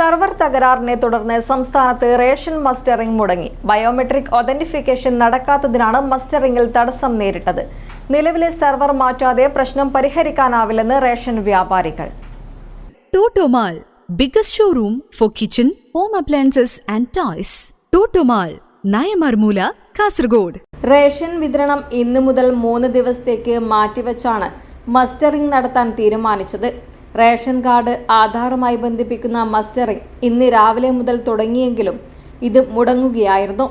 Server തകരാറിനെ തുടർന്ന് സംസ്ഥാനത്ത് റേഷൻ മസ്റ്ററിംഗ് മുടങ്ങി. ബയോമെട്രിക് ഒതന്റിഫിക്കേഷൻ നടക്കാത്തതിനാണ് മസ്റ്ററിംഗിൽ തടസ്സം നേരിട്ടത്. നിലവിലെ സർവർ മാറ്റാതെ പ്രശ്നം പരിഹരിക്കാനാവില്ലെന്ന് റേഷൻ വ്യാപാരികൾ. Toto Mall biggest showroom for kitchen home appliances and toys. Toto Mall Nayamarmoola Kasaragod ration വിതരണം ഇന്നു മുതൽ മൂന്ന് ദിവസത്തേക്ക് മാറ്റിവെച്ചാണ് മസ്റ്ററിംഗ് നടത്താൻ തീരുമാനിച്ചത്. റേഷൻ കാർഡ് ആധാറുമായി ബന്ധിപ്പിക്കുന്ന മസ്റ്ററിംഗ് ഇന്ന് രാവിലെ മുതൽ തുടങ്ങിയെങ്കിലും ഇത് മുടങ്ങുകയായിരുന്നു.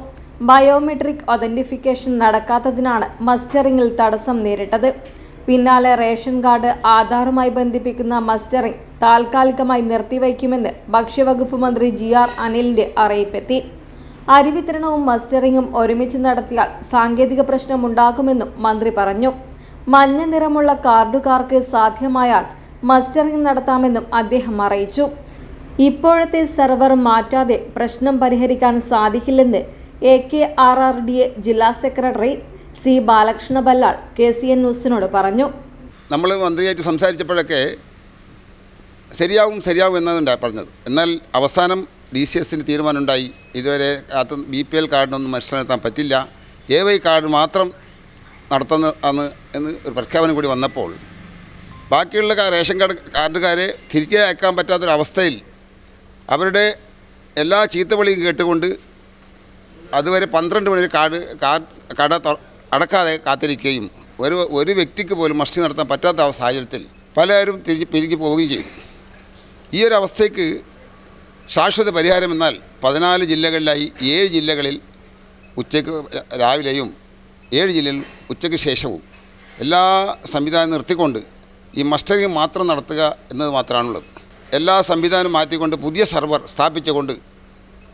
ബയോമെട്രിക് ഒതന്റിഫിക്കേഷൻ നടക്കാത്തതിനാണ് മസ്റ്ററിംഗിൽ തടസ്സം നേരിട്ടത്. പിന്നാലെ റേഷൻ കാർഡ് ആധാറുമായി ബന്ധിപ്പിക്കുന്ന മസ്റ്ററിംഗ് താൽക്കാലികമായി നിർത്തിവയ്ക്കുമെന്ന് ഭക്ഷ്യവകുപ്പ് മന്ത്രി ജി ആർ അനിലിന്റെ അറിയിപ്പെത്തി. അരി വിതരണവും മസ്റ്ററിംഗും ഒരുമിച്ച് നടത്തിയാൽ സാങ്കേതിക പ്രശ്നമുണ്ടാകുമെന്നും മന്ത്രി പറഞ്ഞു. മഞ്ഞ നിറമുള്ള കാർഡുകാർക്ക് സാധ്യമായാൽ മസ്റ്ററിംഗ് നടത്താമെന്നും അദ്ദേഹം അറിയിച്ചു. ഇപ്പോഴത്തെ സെർവർ മാറ്റാതെ പ്രശ്നം പരിഹരിക്കാൻ സാധിക്കില്ലെന്ന് A K R R D A ജില്ലാ secretary C Balakrishna Ballal K C N ന്യൂസിനോട് പറഞ്ഞു. നമ്മൾ മന്ത്രിയായിട്ട് സംസാരിച്ചപ്പോഴൊക്കെ ശരിയാവും ശരിയാവും എന്നതുണ്ട് പറഞ്ഞത്. എന്നാൽ അവസാനം ഡി സി എസിന് തീരുമാനമുണ്ടായി. ഇതുവരെ അത് ബി പി എൽ കാർഡിനൊന്നും മത്സരം പറ്റില്ല. എ വൈ കാർഡ് മാത്രം നടത്തുന്ന എന്ന് ഒരു പ്രഖ്യാപനം കൂടി വന്നപ്പോൾ ബാക്കിയുള്ള റേഷൻ കാർഡ് കാർഡുകാരെ തിരികെ അയക്കാൻ പറ്റാത്തൊരവസ്ഥയിൽ അവരുടെ എല്ലാ ചീത്തവിളിയും കേട്ടുകൊണ്ട് അതുവരെ പന്ത്രണ്ട് മണി കാർഡ് കാർഡ് കട അടക്കാതെ കാത്തിരിക്കുകയും ഒരു ഒരു വ്യക്തിക്ക് പോലും മസ്തി നടത്താൻ പറ്റാത്ത സാഹചര്യത്തിൽ പലരും തിരിച്ച് പിരിഞ്ഞു പോവുകയും ചെയ്തു. ഈ ഒരു അവസ്ഥയ്ക്ക് ശാശ്വത പരിഹാരം എന്നാൽ പതിനാല് ജില്ലകളിലായി ഏഴ് ജില്ലകളിൽ ഉച്ചയ്ക്ക് രാവിലെയും ഏഴ് ജില്ലയിൽ ഉച്ചയ്ക്ക് ശേഷവും എല്ലാ സംവിധാനം നിർത്തിക്കൊണ്ട് ഈ മസ്റ്ററിങ് മാത്രം നടത്തുക എന്നത് മാത്രമാണുള്ളത്. എല്ലാ സംവിധാനവും മാറ്റിക്കൊണ്ട് പുതിയ സർവർ സ്ഥാപിച്ചുകൊണ്ട്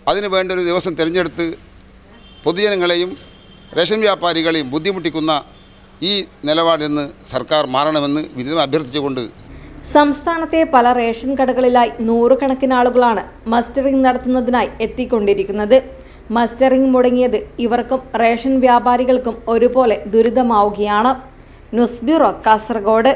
അതിന് വേണ്ട ഒരു ദിവസം തിരഞ്ഞെടുത്ത് പൊതുജനങ്ങളെയും റേഷൻ വ്യാപാരികളെയും ബുദ്ധിമുട്ടിക്കുന്ന ഈ നിലപാടിൽ നിന്ന് സർക്കാർ മാറണമെന്ന് വിനിതം അഭ്യർത്ഥിച്ചുകൊണ്ട് സംസ്ഥാനത്തെ പല റേഷൻ കടകളിലായി നൂറുകണക്കിന് ആളുകളാണ് മസ്റ്ററിംഗ് നടത്തുന്നതിനായി എത്തിക്കൊണ്ടിരിക്കുന്നത്. മസ്റ്ററിംഗ് മുടങ്ങിയത് ഇവർക്കും റേഷൻ വ്യാപാരികൾക്കും ഒരുപോലെ ദുരിതമാവുകയാണ്. News bureau Kasaragod.